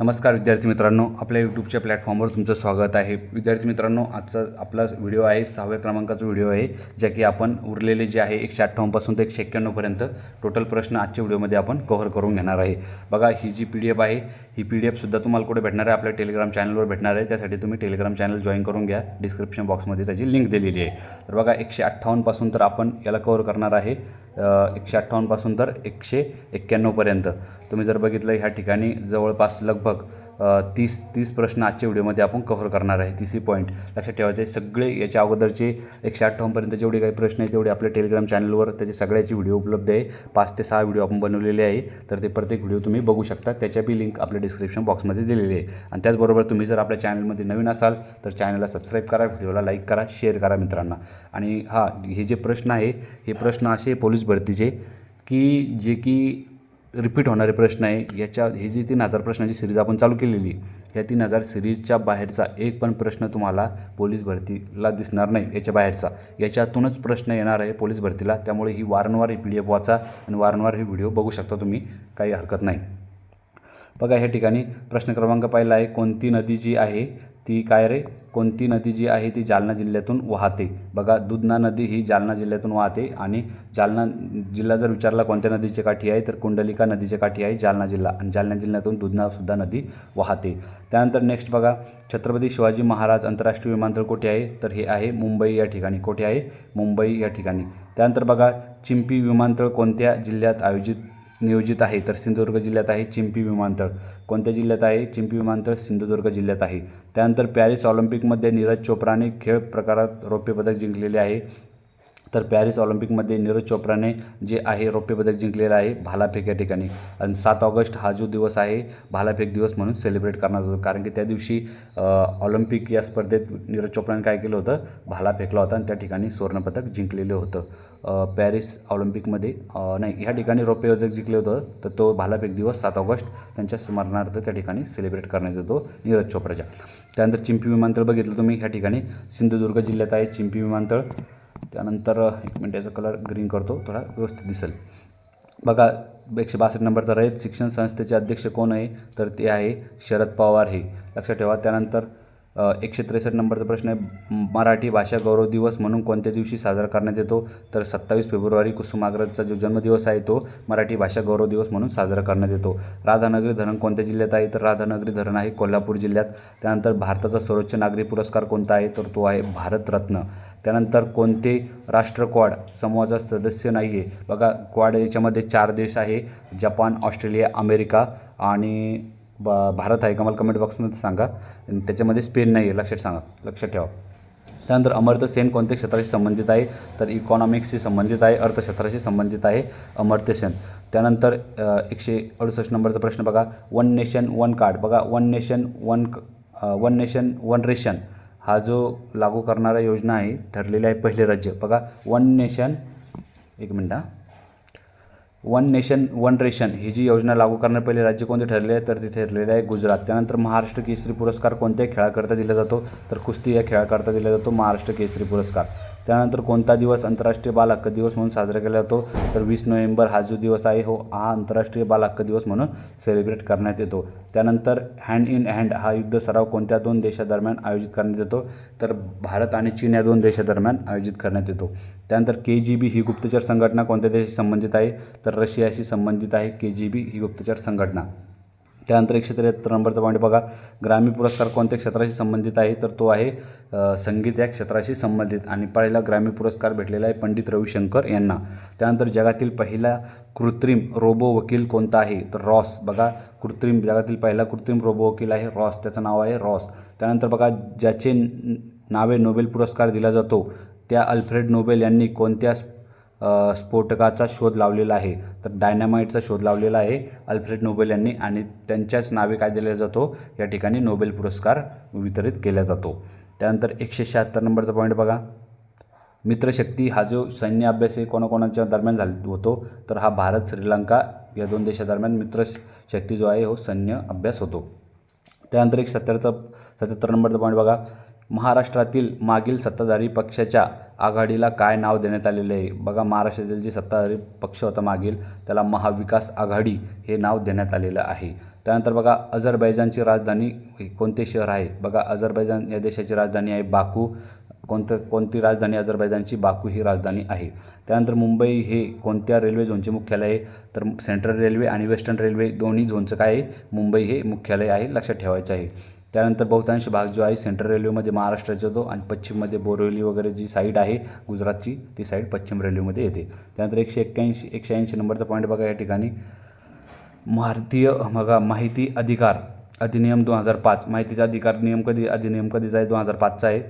नमस्कार विद्यार्थी मित्रांनो आपल्या यूट्यूबच्या प्लॅटफॉर्मवर तुमचं स्वागत आहे. विद्यार्थी मित्रांनो आजचा आपला व्हिडिओ आहे सहाव्या क्रमांकाचा व्हिडिओ आहे ज्या की आपण उरलेले जे आहे एकशे अठ्ठावन्नपासून ते एकशे एक्क्याण्णवपर्यंत टोटल प्रश्न आजच्या व्हिडिओमध्ये आपण कव्हर करून घेणार आहे. बघा ही जी पी डी एफ आहे ही पी डी एफसुद्धा तुम्हाला कुठे भेटणार आहे? आपल्या टेलिग्राम चॅनलवर भेटणार आहे. त्यासाठी तुम्ही टेलिग्राम चॅनल जॉईन करून घ्या. डिस्क्रिप्शन बॉक्समध्ये त्याची लिंक दिलेली आहे. तर बघा एकशे अठ्ठावन्नपासून तर आपण याला कव्हर करणार आहे. एकशे अठ्ठावन्नपासून तर एकशे एक्क्याण्णवपर्यंत तुम्ही जर बघितलं ह्या ठिकाणी जवळपास लगभग तीस तीस प्रश्न आजच्या व्हिडिओमध्ये आपण कव्हर करणार आहे. तीसही पॉईंट लक्षात ठेवायचे सगळे याच्या अगोदरचे एकशे अठ्ठावन्नपर्यंत जेवढे काही प्रश्न आहेत तेवढे आपल्या टेलिग्राम चॅनलवर त्याचे सगळ्याचे व्हिडिओ उपलब्ध आहे. पाच ते सहा व्हिडिओ आपण बनवलेले आहे. तर ते प्रत्येक व्हिडिओ तुम्ही बघू शकता. त्याच्या बी लिंक आपल्या डिस्क्रिप्शन बॉक्समध्ये दिलेली आहे. आणि त्याचबरोबर तुम्ही जर आपल्या चॅनलमध्ये नवीन असाल तर चॅनलला सबस्क्राईब करा व्हिडिओला लाईक करा शेअर करा मित्रांना. आणि हा हे जे प्रश्न आहे हे प्रश्न असे पोलीस भरतीचे की जे की रिपीट होणारे प्रश्न आहे. याच्या हे जी तीन हजार प्रश्नाची सिरीज आपण चालू केलेली ह्या तीन हजार सिरीजच्या बाहेरचा एक पण प्रश्न तुम्हाला पोलीस भरतीला दिसणार नाही याच्या बाहेरचा. याच्यातूनच प्रश्न येणार आहे पोलीस भरतीला. त्यामुळे ही वारंवार ही पी डी एफ वाचा आणि वारंवार हे व्हिडिओ बघू शकता तुम्ही. काही हरकत नाही. बघा ह्या ठिकाणी प्रश्न क्रमांक पाहिला आहे. कोणती नदी जी आहे ती काय रे? कोणती नदी जी आहे ती जालना जिल्ह्यातून वाहते? बघा दुधना नदी ही जालना जिल्ह्यातून वाहते आणि जालना जिल्हा जर विचारला कोणत्या नदीच्या काठी आहे तर कुंडलिका नदीच्या काठी आहे जालना जिल्हा आणि जालना जिल्ह्यातून दुधनासुद्धा नदी वाहते. त्यानंतर नेक्स्ट बघा छत्रपती शिवाजी महाराज आंतरराष्ट्रीय विमानतळ कुठे आहे? तर हे आहे मुंबई या ठिकाणी. कोठे आहे? मुंबई या ठिकाणी. त्यानंतर बघा चिंपी विमानतळ कोणत्या जिल्ह्यात आयोजित नियोजित आहे तर सिंधुदुर्ग जिल्ह्यात आहे चिंपी विमानतळ. कोणत्या जिल्ह्यात आहे? चिंपी विमानतळ सिंधुदुर्ग जिल्ह्यात आहे. त्यानंतर पॅरिस ऑलिम्पिकमध्ये नीरज चोप्राने खेळ प्रकारात रौप्य पदक जिंकलेले आहे. तर पॅरिस ऑलिम्पिकमध्ये नीरज चोप्राने जे आहे रौप्य पदक जिंकलेलं आहे भालाफेक या ठिकाणी. आणि सात ऑगस्ट हा जो दिवस आहे भालाफेक दिवस म्हणून सेलिब्रेट करण्यात होतो. कारण की त्या दिवशी ऑलिम्पिक या स्पर्धेत नीरज चोप्राने काय केलं होतं? भाला फेकला होता आणि त्या ठिकाणी सुवर्णपदक जिंकलेलं होतं. पॅरिस ऑलिम्पिकमध्ये. नाही ह्या ठिकाणी रौप्य पदक जिंकले होतं तर तो भालाफेक दिवस सात ऑगस्ट त्यांच्या स्मरणार्थ त्या ठिकाणी सेलिब्रेट करण्यात येतो नीरज चोप्राच्या. त्यानंतर चिंपी विमानतळ बघितलं तुम्ही ह्या ठिकाणी सिंधुदुर्ग जिल्ह्यात आहे चिंपी विमानतळ. त्यानंतर एक मिनिट याचा कलर ग्रीन करतो थोडा व्यवस्थित दिसेल. बघा एकशे बासष्ट नंबरचा रयत शिक्षण संस्थेचे अध्यक्ष कोण आहे? तर ते आहे शरद पवार हे. लक्षात ठेवा त्यानंतर एकशे त्रेसष्ट नंबरचा प्रश्न आहे. मराठी भाषा गौरव दिवस म्हणून कोणत्या दिवशी साजरा करण्यात येतो? तर सत्तावीस फेब्रुवारी कुसुमाग्रजचा जो जन्मदिवस आहे तो मराठी भाषा गौरव दिवस म्हणून साजरा करण्यात येतो. राधानगरी धरण कोणत्या जिल्ह्यात आहे? तर राधानगरी धरण आहे कोल्हापूर जिल्ह्यात. त्यानंतर भारताचा सर्वोच्च नागरी पुरस्कार कोणता आहे? तर तो आहे भारतरत्न त्यानंतर कोणते राष्ट्र क्वाड समूहाचा सदस्य नाही आहे बघा क्वाड याच्यामध्ये चार देश आहे. जपान ऑस्ट्रेलिया अमेरिका आणि ब भारत आहे का? मला कमेंट बॉक्समध्ये सांगा. आणि त्याच्यामध्ये स्पेन नाही आहे लक्षात सांगा. लक्षात ठेवा. त्यानंतर अमर्त्य सेन कोणत्या क्षेत्राशी संबंधित आहे? तर इकॉनॉमिक्सशी संबंधित आहे. अर्थक्षेत्राशी संबंधित आहे अमर्त्य सेन. त्यानंतर एकशे अडुसष्ट नंबरचा प्रश्न बघा. वन नेशन वन कार्ड बघा one nation one one nation one ration हा जो लागू करणारा योजना आहे ठरलेली आहे पहिले राज्य. बघा वन नेशन एक मिनटं वन नेशन वन रेशन ही जी योजना लागू करण्यात पहिले राज्य कोणते ठरले आहे? तर ते ठरलेले आहे गुजरात. त्यानंतर महाराष्ट्र केसरी पुरस्कार कोणत्या खेळाकरता दिला जातो? तर कुस्ती या खेळाकरता दिला जातो महाराष्ट्र केसरी पुरस्कार. त्यानंतर कोणता दिवस? आंतरराष्ट्रीय बाल हक्क दिवस म्हणून साजरा केला जातो. तर वीस नोव्हेंबर हा जो दिवस आहे हो हा आंतरराष्ट्रीय बाल हक्क दिवस म्हणून सेलिब्रेट करण्यात येतो. त्यानंतर हँड इन हँड हा युद्ध सराव कोणत्या दोन देशादरम्यान आयोजित करण्यात येतो? तर भारत आणि चीन या दोन देशादरम्यान आयोजित करण्यात येतो. त्यानंतर के जी बी ही गुप्तचर संघटना कोणत्या देशाशी संबंधित आहे? तर रशियाशी संबंधित आहे के जी बी ही गुप्तचर संघटना. त्यानंतर एकशे त्र्याहत्तर नंबरचा पॉईंट बघा. ग्रामीण पुरस्कार कोणत्या क्षेत्राशी संबंधित आहे? तर तो आहे संगीत या क्षेत्राशी संबंधित. आणि पहिला ग्रामीण पुरस्कार भेटलेला आहे पंडित रविशंकर यांना. त्यानंतर जगातील पहिला कृत्रिम रोबो वकील कोणता आहे? तर रॉस. बघा कृत्रिम जगातील पहिला कृत्रिम रोबो वकील आहे रॉस. त्याचं नाव आहे रॉस. त्यानंतर बघा ज्याचे नावे नोबेल पुरस्कार दिला जातो त्या अल्फ्रेड नोबेल यांनी कोणत्या स्फोटकाचा शोध लावलेला आहे? तर डायनामाईटचा शोध लावलेला आहे अल्फ्रेड नोबेल यांनी आणि त्यांच्याच नावे काय दिला जातो? या ठिकाणी नोबेल पुरस्कार वितरित केला जातो. त्यानंतर एकशे शहात्तर नंबरचा पॉईंट बघा. मित्रशक्ती हा जो सैन्य अभ्यास आहे कोणाकोणाच्या दरम्यान झाल होतो? तर हा भारत श्रीलंका या दोन देशादरम्यान मित्रशक्ती जो आहे हो सैन्य अभ्यास होतो. त्यानंतर एक सत्तरचा सत्याहत्तर नंबरचा पॉईंट बघा. महाराष्ट्रातील मागील सत्ताधारी पक्षाच्या आघाडीला काय नाव देण्यात आलेले आहे? बघा महाराष्ट्रातील जे सत्ताधारी पक्ष होता मागील त्याला महाविकास आघाडी हे नाव देण्यात आलेलं आहे. त्यानंतर बघा अझरबैजानची राजधानी कोणते शहर आहे? बघा अझरबैजान या देशाची राजधानी आहे बाकू. कोणतं कोणती राजधानी अझरबैजानची? बाकू ही राजधानी आहे. त्यानंतर मुंबई हे कोणत्या रेल्वे झोनचे मुख्यालय आहे? तर सेंट्रल रेल्वे आणि वेस्टर्न रेल्वे दोन्ही झोनचं काय आहे? मुंबई हे मुख्यालय आहे लक्षात ठेवायचं आहे. त्यानंतर बहुतांश भाग जो आहे सेंट्रल रेल्वेमध्ये महाराष्ट्राचा येतो आणि पश्चिममध्ये बोरिवली वगैरे जी साईड आहे गुजरातची ती साईड पश्चिम रेल्वेमध्ये येते. त्यानंतर एकशे एक्क्याऐंशी एकशे ऐंशी नंबरचा पॉईंट बघा या ठिकाणी. भारतीय बघा माहिती अधिकार अधिनियम दोन हजार पाच. माहितीचा अधिकार नियम कधी अधिनियम कधीचा आहे दोन हजार पाचचा आहे.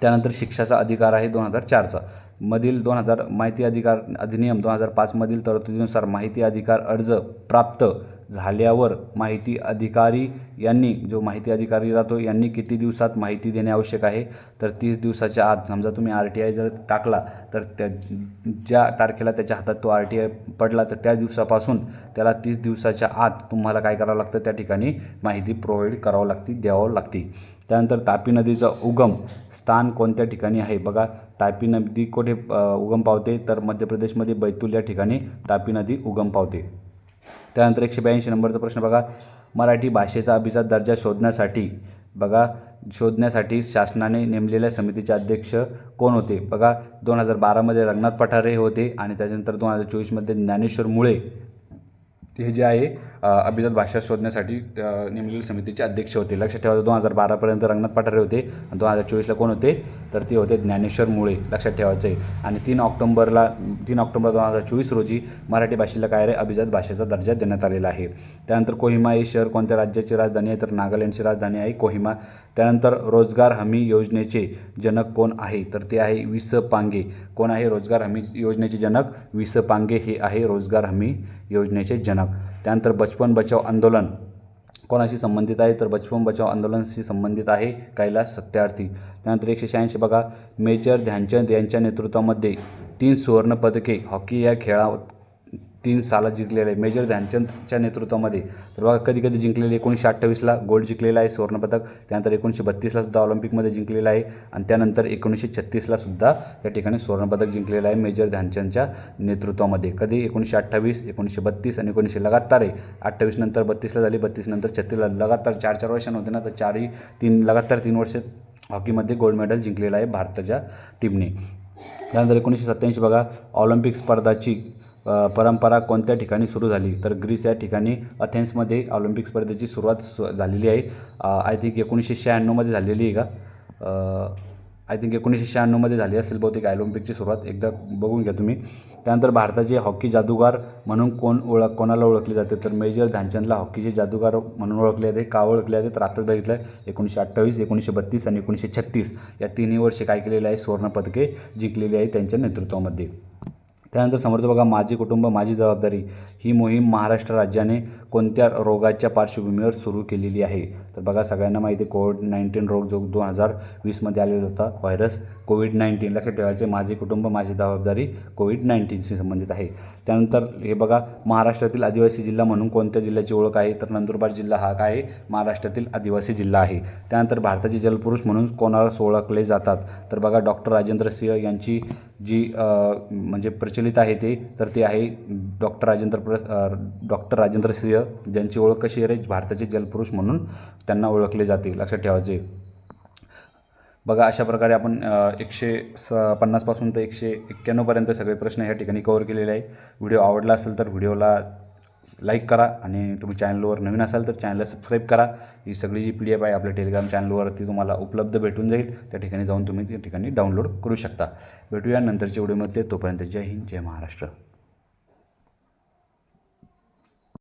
त्यानंतर शिक्षाचा अधिकार आहे दोन हजार चारचा. मधील दोन हजार माहिती अधिकार अधिनियम दोन हजार पाचमधील तरतुदीनुसार माहिती अधिकार अर्ज प्राप्त झाल्यावर माहिती अधिकारी यांनी जो माहिती अधिकारी राहतो यांनी किती दिवसात माहिती देणे आवश्यक आहे? तर तीस दिवसाच्या आत समजा तुम्ही आर टी आय जर टाकला तर त्या ज्या तारखेला त्याच्या हातात तो आर टी आय पडला तर त्या दिवसापासून त्याला तीस दिवसाच्या आत तुम्हाला काय करावं लागतं? त्या ठिकाणी माहिती प्रोव्हाइड करावं लागते द्यावं लागते. त्यानंतर तापी नदीचं उगम स्थान कोणत्या ठिकाणी आहे? बघा तापी नदी कुठे उगम पावते? तर मध्य प्रदेशमध्ये बैतूल या ठिकाणी तापी नदी उगम पावते. त्यानंतर एकशे ब्याऐंशी नंबरचा प्रश्न बघा. मराठी भाषेचा अभिजात दर्जा शोधण्यासाठी बघा शोधण्यासाठी शासनाने नेमलेल्या समितीचे अध्यक्ष कोण होते? बघा दोन हजार बारामध्ये रंगनाथ पठारे होते आणि त्याच्यानंतर दोन हजार चोवीसमध्ये ज्ञानेश्वर मुळे हे जे आहे अभिजात भाषा शोधण्यासाठी अ, नेमलेल्या समितीचे अध्यक्ष होते. लक्षात ठेवा दोन हजार बारापर्यंत रंगनाथ पठारे होते आणि दोन हजार चोवीसला कोण होते? तर ते होते ज्ञानेश्वर मुळे लक्षात ठेवायचं आहे आणि तीन ऑक्टोंबरला तीन ऑक्टोबर दोन हजार चोवीस रोजी मराठी भाषेला काय रे? अभिजात भाषेचा दर्जा देण्यात आलेला आहे. त्यानंतर कोहिमा हे शहर कोणत्या राज्याची राजधानी आहे? तर नागालँडची राजधानी आहे कोहिमा. त्यानंतर रोजगार हमी योजनेचे जनक कोण आहे? तर ते आहे विस पांगे. कोण आहे रोजगार हमी योजनेचे जनक? विस पांगे हे आहे रोजगार हमी योजनेचे जनक. त्यानंतर बचपन बचाव आंदोलन. कोणाशी संबंधित आहे? तर बचपन बचाव आंदोलनाशी संबंधित आहे कैलास सत्यार्थी. त्यानंतर एकशे शहाऐंशी बघा मेजर ध्यानचंद यांच्या नेतृत्वामध्ये तीन सुवर्णपदके हॉकी या खेळा तीन साला जिंकलेले आहे. मेजर ध्यानचंदच्या नेतृत्वामध्ये. तर बघा कधी कधी जिंकलेले एकोणीसशे अठ्ठावीसला गोल्ड जिंकलेला आहे सुवर्णपदक. त्यानंतर एकोणीसशे बत्तीसला सुद्धा ऑलिम्पिकमध्ये जिंकलेला आहे. आणि त्यानंतर एकोणीसशे छत्तीसला सुद्धा या ठिकाणी सुवर्णपदक जिंकलेलं आहे मेजर ध्यानचंदच्या नेतृत्वामध्ये. कधी एकोणीसशे अठ्ठावीस एकोणीसशे बत्तीस आणि एकोणीसशे लगातार आहे. अठ्ठावीस नंतर बत्तीसला झाली बत्तीस नंतर छत्तीसला लगातार चार चार वर्षांनी होते ना तर चारही तीन लगातार तीन वर्ष हॉकीमध्ये गोल्ड मेडल जिंकलेलं आहे भारताच्या टीमने. त्यानंतर एकोणीसशे सत्त्याऐंशी बघा ऑलिम्पिक स्पर्धाची परंपरा कोणत्या ठिकाणी सुरू झाली? तर ग्रीस या ठिकाणी अथेन्समध्ये ऑलिम्पिक स्पर्धेची सुरुवात सु झालेली आहे. आय थिंक एकोणीसशे शहाण्णवमध्ये झालेली आहे का? आय थिंक एकोणीसशे शहाण्णवमध्ये झाली असेल बहुतेक ऑलिम्पिकची सुरुवात. एकदा बघून घ्या तुम्ही. त्यानंतर भारताचे हॉकी जादूगार म्हणून कोण ओळख कोणाला ओळखले जाते? तर मेजर ध्यानचंदला हॉकीचे जादूगार म्हणून ओळखले जाते. का ओळखले जाते? तर आताच बघितलं आहे. एकोणीसशे अठ्ठावीस एकोणीसशे बत्तीस आणि एकोणीसशे छत्तीस या तिन्ही वर्षे काय केलेलं आहे? सुवर्णपदके जिंकलेली आहे त्यांच्या नेतृत्वामध्ये. त्यानंतर समर्थ बघा माझे कुटुंब माझी जबाबदारी. ही मोहीम महाराष्ट्र राज्याने कोणत्या रोगाच्या पार्श्वभूमीवर सुरू केलेली आहे? तर बघा सगळ्यांना माहिती आहे कोविड नाईन्टीन रोग जो दोन हजार वीसमध्ये आलेला होता व्हायरस कोविड नाईन्टीन लक्षात ठेवायचे माझे कुटुंब माझी जबाबदारी कोविड नाईन्टीनशी संबंधित आहे. त्यानंतर हे बघा महाराष्ट्रातील आदिवासी जिल्हा म्हणून कोणत्या जिल्ह्याची ओळख आहे? तर नंदुरबार जिल्हा हा काय आहे? महाराष्ट्रातील आदिवासी जिल्हा आहे. त्यानंतर भारताचे जलपुरुष म्हणून कोणाला ओळखले जातात? तर बघा डॉक्टर राजेंद्र सिंह यांची जी म्हणजे प्रचलित आहे ते तर ते आहे डॉक्टर राजेंद्र प्र डॉक्टर राजेंद्र सिंह ज्यांची ओळख कशी आहे रे? भारताचे जलपुरुष म्हणून त्यांना ओळखले जाते. लक्षात ठेवायचे बघा अशा प्रकारे आपण एकशे स पन्नासपासून तर एकशे एक्क्याण्णवपर्यंत सगळे प्रश्न ह्या ठिकाणी कवर केलेले आहे. व्हिडिओ आवडला असेल तर व्हिडिओला लाईक करा आणि तुम्ही चॅनलवर नवीन असाल तर चॅनलला सबस्क्राईब करा. ही सगळी जी पी डी एफ आहे आपल्या टेलिग्राम चॅनलवरती तुम्हाला उपलब्ध भेटून जाईल. त्या ठिकाणी जाऊन तुम्ही त्या ठिकाणी डाउनलोड करू शकता. भेटूया नंतरच्या व्हिडिओमध्ये तोपर्यंत जय हिंद जय महाराष्ट्र.